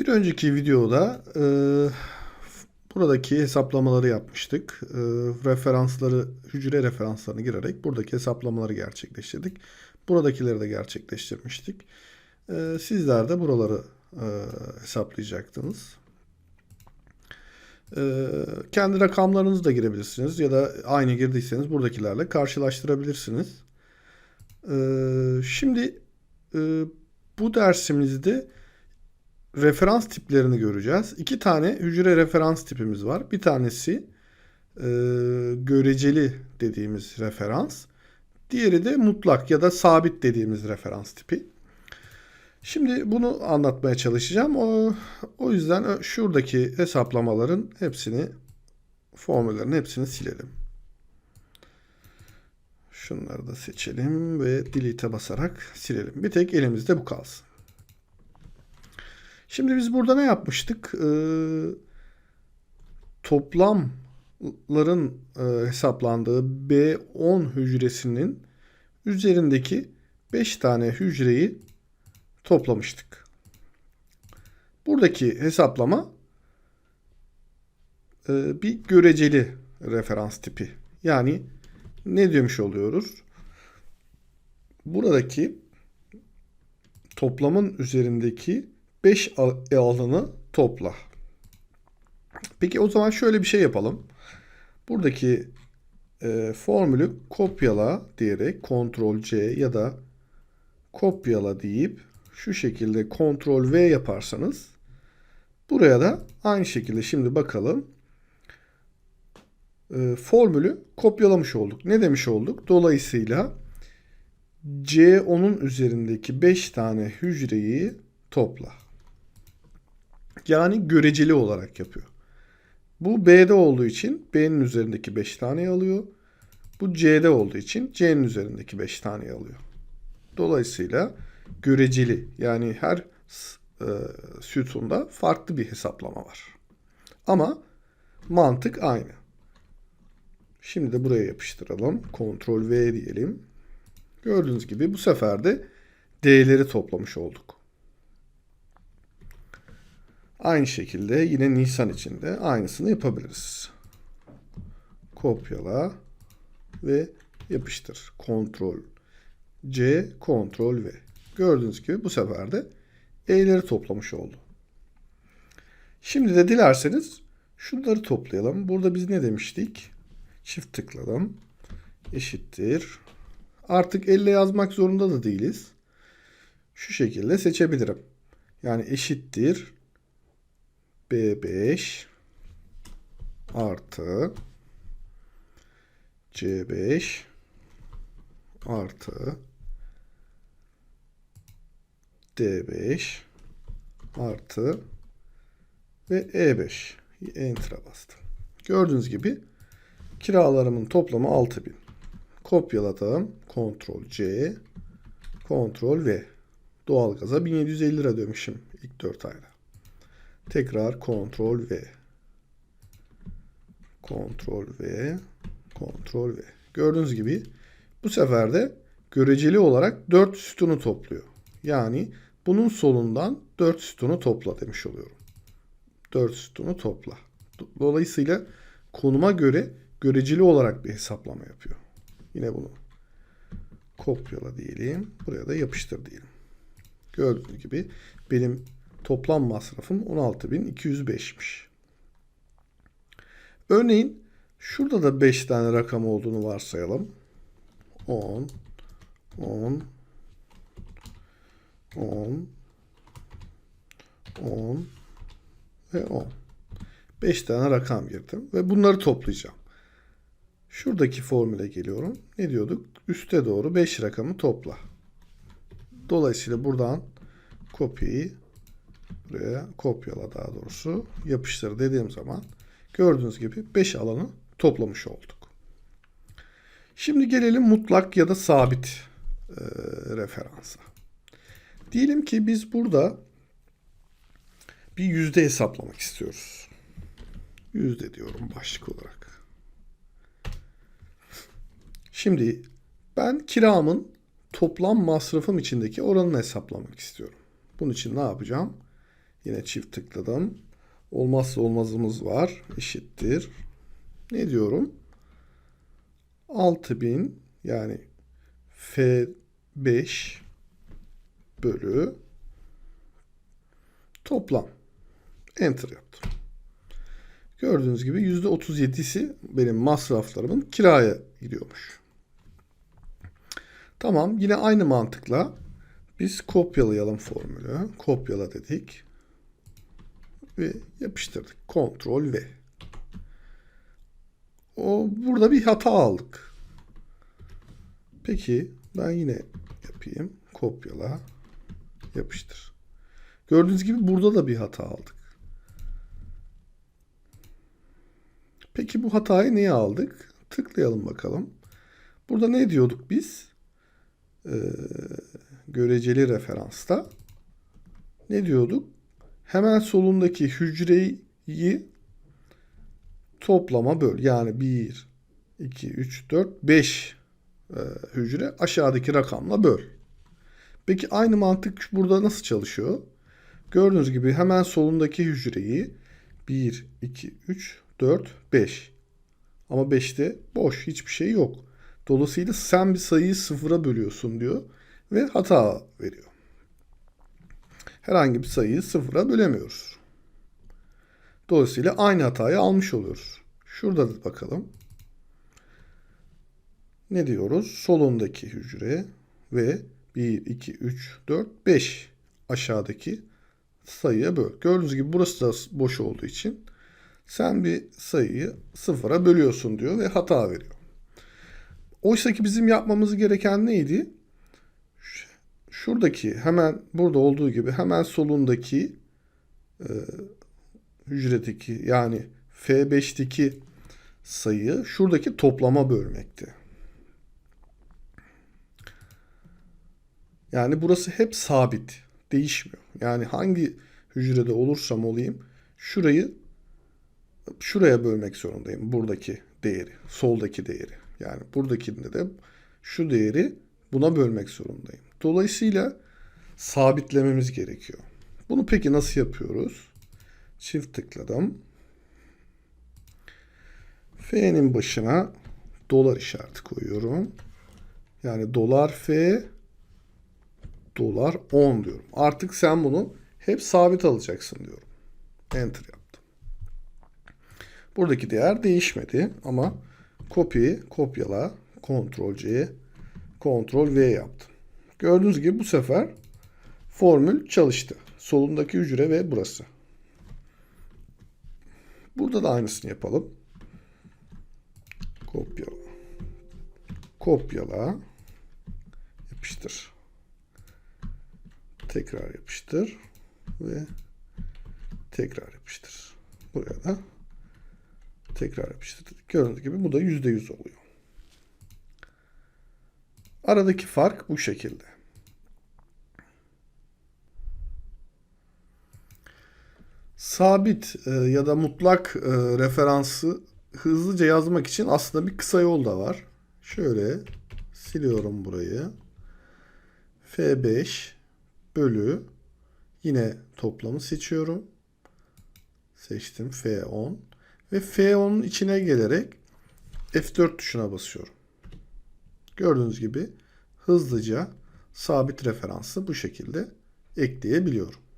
Bir önceki videoda e, buradaki hesaplamaları yapmıştık. E, referansları, hücre referanslarını girerek buradaki hesaplamaları gerçekleştirdik. Buradakileri de gerçekleştirmiştik. E, sizler de buraları e, hesaplayacaktınız. E, kendi rakamlarınızı da girebilirsiniz ya da aynı girdiyseniz buradakilerle karşılaştırabilirsiniz. E, şimdi e, bu dersimizde referans tiplerini göreceğiz. İki tane hücre referans tipimiz var. Bir tanesi e, göreceli dediğimiz referans. Diğeri de mutlak ya da sabit dediğimiz referans tipi. Şimdi bunu anlatmaya çalışacağım. O, o yüzden şuradaki hesaplamaların hepsini, formüllerin hepsini silelim. Şunları da seçelim ve delete'e basarak silelim. Bir tek elimizde bu kalsın. Şimdi biz burada ne yapmıştık? Ee, toplamların e, hesaplandığı B10 hücresinin üzerindeki 5 tane hücreyi toplamıştık. Buradaki hesaplama e, bir göreceli referans tipi. Yani ne demiş oluyoruz? Buradaki toplamın üzerindeki 5 alanı topla. Peki o zaman şöyle bir şey yapalım. Buradaki e, formülü kopyala diyerek Ctrl C ya da kopyala deyip şu şekilde Ctrl V yaparsanız buraya da aynı şekilde şimdi bakalım e, formülü kopyalamış olduk. Ne demiş olduk? Dolayısıyla C10'un üzerindeki 5 tane hücreyi topla. Yani göreceli olarak yapıyor. Bu B'de olduğu için B'nin üzerindeki 5 taneyi alıyor. Bu C'de olduğu için C'nin üzerindeki 5 taneyi alıyor. Dolayısıyla göreceli yani her e, sütunda farklı bir hesaplama var. Ama mantık aynı. Şimdi de buraya yapıştıralım. Ctrl V diyelim. Gördüğünüz gibi bu sefer de D'leri toplamış olduk. Aynı şekilde yine Nisan için de aynısını yapabiliriz. Kopyala ve yapıştır. Ctrl C, Ctrl V. Gördüğünüz gibi bu sefer de E'leri toplamış oldu. Şimdi de dilerseniz şunları toplayalım. Burada biz ne demiştik? Çift tıkladım. Eşittir. Artık elle yazmak zorunda da değiliz. Şu şekilde seçebilirim. Yani eşittir B5 artı C5 artı D5 artı ve E5 Enter'a bastım. Gördüğünüz gibi kiralarımın toplamı 6000. Kopyaladım. Ctrl C Ctrl V. Doğalgaza 1750 lira ödemişim ilk 4 ayda. Tekrar Ctrl V. Ctrl V. Ctrl V. Gördüğünüz gibi bu sefer de göreceli olarak 4 sütunu topluyor. Yani bunun solundan 4 sütunu topla demiş oluyorum. 4 sütunu topla. Dolayısıyla konuma göre göreceli olarak bir hesaplama yapıyor. Yine bunu kopyala diyelim. Buraya da yapıştır diyelim. Gördüğünüz gibi benim toplam masrafım 16.205'miş. Örneğin şurada da 5 tane rakam olduğunu varsayalım. 10 10 10 10 ve 10. 5 tane rakam girdim ve bunları toplayacağım. Şuradaki formüle geliyorum. Ne diyorduk? Üste doğru 5 rakamı topla. Dolayısıyla buradan kopyayı buraya kopyala daha doğrusu yapıştır dediğim zaman gördüğünüz gibi 5 alanı toplamış olduk. Şimdi gelelim mutlak ya da sabit e, referansa. Diyelim ki biz burada bir yüzde hesaplamak istiyoruz. Yüzde diyorum başlık olarak. Şimdi ben kiramın toplam masrafım içindeki oranını hesaplamak istiyorum. Bunun için ne yapacağım? Yine çift tıkladım. Olmazsa olmazımız var. Eşittir. Ne diyorum? 6000 yani F5 bölü toplam. Enter yaptım. Gördüğünüz gibi %37'si benim masraflarımın kiraya gidiyormuş. Tamam yine aynı mantıkla biz kopyalayalım formülü. Kopyala dedik. Ve yapıştırdık. Ctrl V. O burada bir hata aldık. Peki ben yine yapayım. Kopyala. Yapıştır. Gördüğünüz gibi burada da bir hata aldık. Peki bu hatayı niye aldık? Tıklayalım bakalım. Burada ne diyorduk biz? Ee, göreceli referansta. Ne diyorduk? Hemen solundaki hücreyi toplama böl. Yani 1, 2, 3, 4, 5 e, hücre aşağıdaki rakamla böl. Peki aynı mantık burada nasıl çalışıyor? Gördüğünüz gibi hemen solundaki hücreyi 1, 2, 3, 4, 5. Ama 5'te boş hiçbir şey yok. Dolayısıyla sen bir sayıyı sıfıra bölüyorsun diyor ve hata veriyor. Herhangi bir sayıyı sıfıra bölemiyoruz. Dolayısıyla aynı hatayı almış oluyoruz. Şurada da bakalım. Ne diyoruz? Solundaki hücre ve 1, 2, 3, 4, 5 aşağıdaki sayıya böl. Gördüğünüz gibi burası da boş olduğu için sen bir sayıyı sıfıra bölüyorsun diyor ve hata veriyor. Oysa ki bizim yapmamız gereken neydi? Şuradaki hemen burada olduğu gibi hemen solundaki e, hücredeki yani F5'teki sayıyı şuradaki toplama bölmekti. Yani burası hep sabit. Değişmiyor. Yani hangi hücrede olursam olayım şurayı şuraya bölmek zorundayım. Buradaki değeri. Soldaki değeri. Yani buradakinde de şu değeri buna bölmek zorundayım. Dolayısıyla sabitlememiz gerekiyor. Bunu peki nasıl yapıyoruz? Çift tıkladım. F'nin başına dolar işareti koyuyorum. Yani dolar F dolar 10 diyorum. Artık sen bunu hep sabit alacaksın diyorum. Enter yaptım. Buradaki değer değişmedi ama copy, kopyala, Ctrl C, Ctrl V yaptım. Gördüğünüz gibi bu sefer formül çalıştı. Solundaki hücre ve burası. Burada da aynısını yapalım. Kopyala. Kopyala. Yapıştır. Tekrar yapıştır. Ve tekrar yapıştır. Buraya da tekrar yapıştırdık. Gördüğünüz gibi bu da %100 oluyor. Aradaki fark bu şekilde. Sabit e, ya da mutlak e, referansı hızlıca yazmak için aslında bir kısa yol da var. Şöyle siliyorum burayı. F5 bölü yine toplamı seçiyorum. Seçtim F10 ve F10'un içine gelerek F4 tuşuna basıyorum. Gördüğünüz gibi hızlıca sabit referansı bu şekilde ekleyebiliyorum.